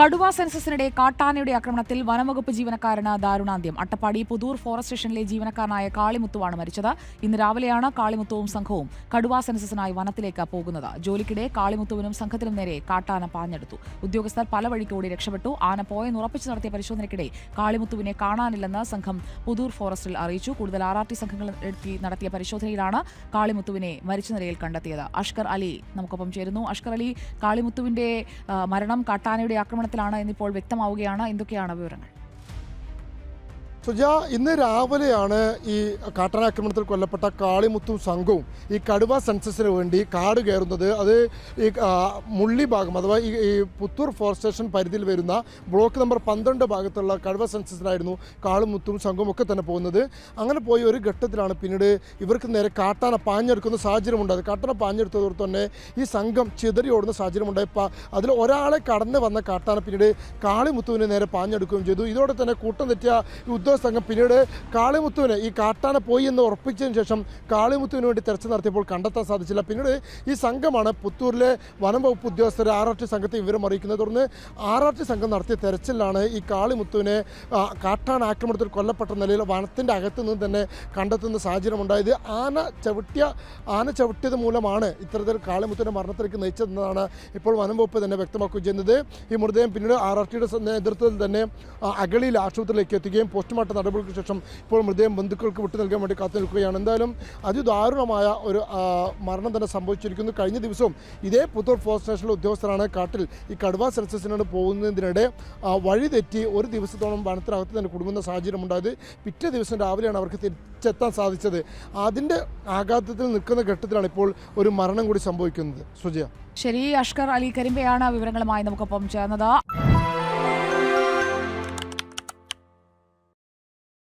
കടുവ സെൻസസിനിടെ കാട്ടാനയുടെ ആക്രമണത്തിൽ വനംവകുപ്പ് ജീവനക്കാരന് ദാരുണാന്ത്യം. അട്ടപ്പാടി പുതൂർ ഫോറസ്റ്റ് സ്റ്റേഷനിലെ ജീവനക്കാരനായ കാളിമുത്തുവാണ് മരിച്ചത്. ഇന്ന് രാവിലെയാണ് കാളിമുത്തുവും സംഘവും കടുവ സെൻസസിനായി വനത്തിലേക്ക് പോകുന്നത്. ജോലിക്കിടെ കാളിമുത്തുവിനും സംഘത്തിനും നേരെ കാട്ടാന പാഞ്ഞെടുത്തു. ഉദ്യോഗസ്ഥർ പല വഴിക്കൂടി രക്ഷപ്പെട്ടു. ആന പോയെന്ന് ഉറപ്പിച്ചു നടത്തിയ പരിശോധനയ്ക്കിടെ കാളിമുത്തുവിനെ കാണാനില്ലെന്ന് സംഘം പുതൂർ ഫോറസ്റ്റിൽ അറിയിച്ചു. കൂടുതൽ ആർ ആർ ടി സംഘങ്ങൾ നടത്തിയ പരിശോധനയിലാണ് കാളിമുത്തുവിനെ മരിച്ച നിലയിൽ കണ്ടെത്തിയത്. അഷ്കർ അലി നമുക്കൊപ്പം ചേരുന്നു. അഷ്കർ അലി കാളിമുത്തുവിന്റെ മരണം കാട്ടാനയുടെ ആക്രമണത്തിലാണ് എന്നിപ്പോൾ വ്യക്തമാവുകയാണ്. എന്തൊക്കെയാണ് വിവരങ്ങൾ? സുജ ഇന്ന് രാവിലെയാണ് ഈ കാട്ടാനാക്രമണത്തിൽ കൊല്ലപ്പെട്ട കാളിമുത്തും സംഘവും ഈ കടുവ സെൻസസിന് വേണ്ടി കാട് കയറുന്നത്. അത് ഈ മുള്ളി ഭാഗം അഥവാ ഈ പുത്തൂർ ഫോറസ്റ്റ് സ്റ്റേഷൻ പരിധിയിൽ വരുന്ന ബ്ലോക്ക് നമ്പർ പന്ത്രണ്ട് ഭാഗത്തുള്ള കടുവ സെൻസസിനായിരുന്നു കാളിമുത്തും സംഘവും ഒക്കെ തന്നെ പോകുന്നത്. അങ്ങനെ പോയ ഒരു ഘട്ടത്തിലാണ് പിന്നീട് ഇവർക്ക് നേരെ കാട്ടാന പാഞ്ഞെടുക്കുന്ന സാഹചര്യം ഉണ്ടായത് കാട്ടാന പാഞ്ഞെടുത്തതോടെ തന്നെ ഈ സംഘം ചിതറി ഓടുന്ന സാഹചര്യം ഉണ്ടായപ്പോൾ അതിൽ ഒരാളെ കടന്ന് വന്ന കാട്ടാന പിന്നീട് കാളിമുത്തുവിനെ നേരെ പാഞ്ഞെടുക്കുകയും ചെയ്തു. ഇതോടെ തന്നെ കൂട്ടം തെറ്റിയ ഈ ഉദ്യോഗ സംഘം പിന്നീട് കാളിമുത്തുവിനെ ഈ കാട്ടാന പോയി എന്ന് ഉറപ്പിച്ചതിന് ശേഷം കാളിമുത്തുവിന് വേണ്ടി തെരച്ചിൽ നടത്തിയപ്പോൾ കണ്ടെത്താൻ സാധിച്ചില്ല. പിന്നീട് ഈ സംഘമാണ് പുത്തൂരിലെ വനം വകുപ്പ് ഉദ്യോഗസ്ഥർ ആർ ആർ ടി സംഘത്തെ വിവരം അറിയിക്കുന്നത്. തുടർന്ന് ആർ ആർ ടി സംഘം നടത്തിയ തെരച്ചിലാണ് ഈ കാളിമുത്തുവിനെ കാട്ടാന ആക്രമണത്തിൽ കൊല്ലപ്പെട്ട നിലയിൽ വനത്തിന്റെ അകത്ത് നിന്ന് തന്നെ കണ്ടെത്തുന്ന സാഹചര്യം ഉണ്ടായത് ആന ചവിട്ടിയ ആന ചവിട്ടിയത് മൂലമാണ് ഇത്തരത്തിൽ കാളിമുത്തുവിന്റെ മരണത്തിലേക്ക് നയിച്ചതെന്നാണ് ഇപ്പോൾ വനം വകുപ്പ് തന്നെ വ്യക്തമാക്കുകയും ചെയ്യുന്നത്. ഈ മൃതദേഹം പിന്നീട് ആർ ആർ ടിയുടെ നേതൃത്വത്തിൽ തന്നെ അഗളിയിൽ ആശുപത്രിയിലേക്ക് എത്തുകയും പോസ്റ്റ്മോർട്ടം നടപടികൾക്ക് ശേഷം ഇപ്പോൾ മൃതദേഹം ബന്ധുക്കൾക്ക് വിട്ടു നൽകാൻ വേണ്ടി കാത്തു നിൽക്കുകയാണ്. എന്തായാലും അതിദാരുണമായ ഒരു മരണം തന്നെ സംഭവിച്ചിരിക്കുന്നു. കഴിഞ്ഞ ദിവസവും ഇതേ പുത്തൂർ ഫോറസ്റ്റ് സ്റ്റേഷനിലെ ഉദ്യോഗസ്ഥരാണ് കാട്ടിൽ ഈ കടുവ സെൻസസിനോട് പോകുന്നതിനിടെ ആ, വഴി തെറ്റി ഒരു ദിവസത്തോളം വനത്തിനകത്ത് തന്നെ കുടുങ്ങുന്ന സാഹചര്യം ഉണ്ടായത്. പിറ്റേ ദിവസം രാവിലെയാണ് അവർക്ക് തിരിച്ചെത്താൻ സാധിച്ചത്. അതിന്റെ ആഘാതത്തിൽ നിൽക്കുന്ന ഘട്ടത്തിലാണ് ഇപ്പോൾ ഒരു മരണം കൂടി സംഭവിക്കുന്നത്. സുജയ. ശരി അഷ്കർ അലി കരിമ്പയാണ് വിവരങ്ങളുമായി നമുക്കൊപ്പം ചേർന്നത്.